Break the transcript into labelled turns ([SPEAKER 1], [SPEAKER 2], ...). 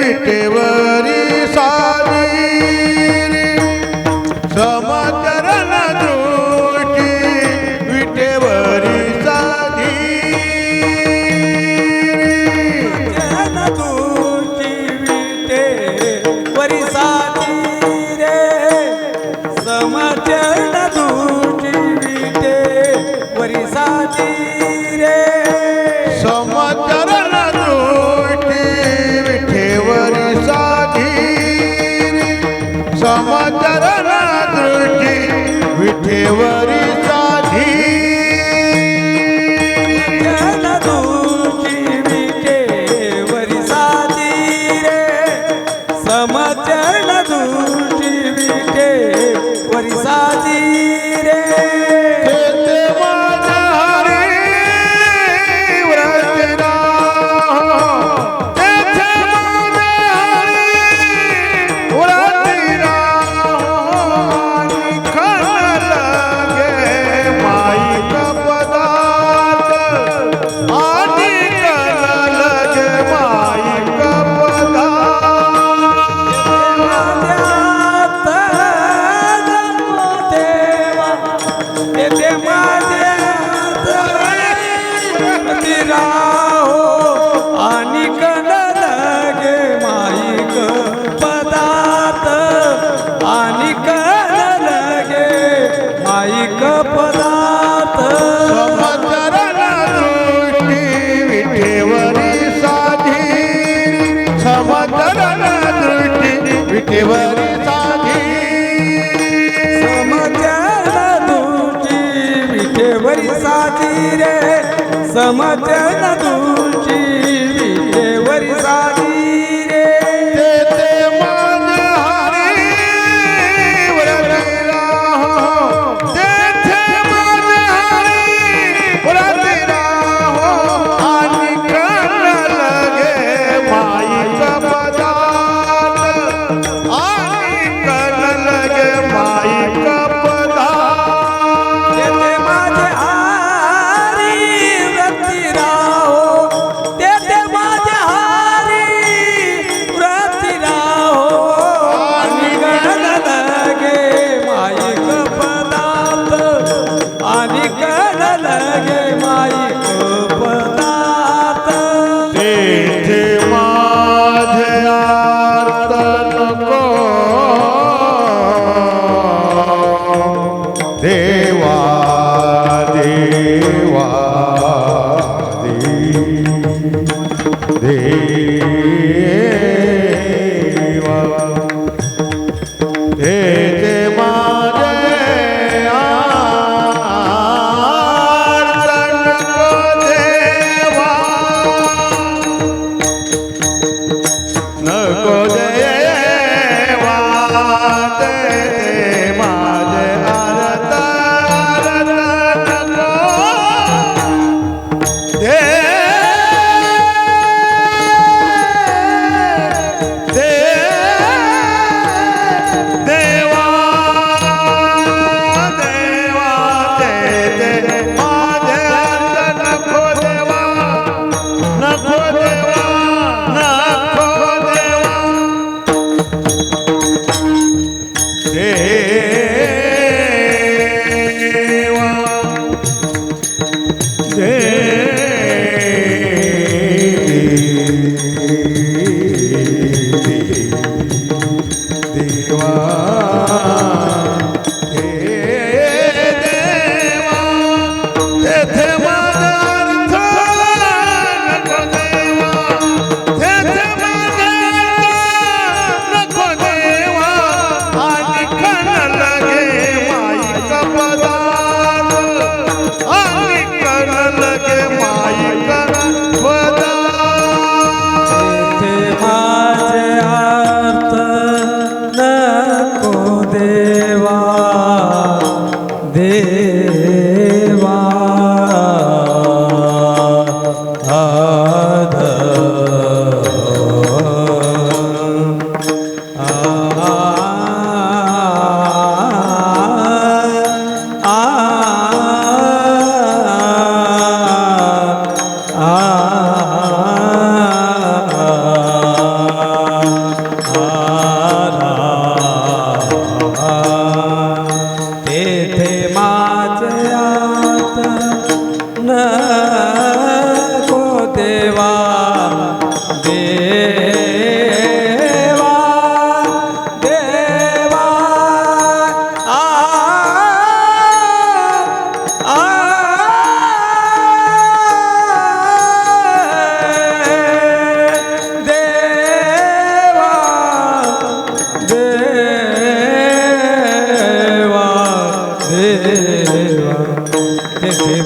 [SPEAKER 1] விட்டு வா चरणा दृष्टी विठेवरी साधी विठेवरी समा विठेवरी साधी समचरण
[SPEAKER 2] तुझी विठेवरी साधी रे समचरण Oh,
[SPEAKER 1] você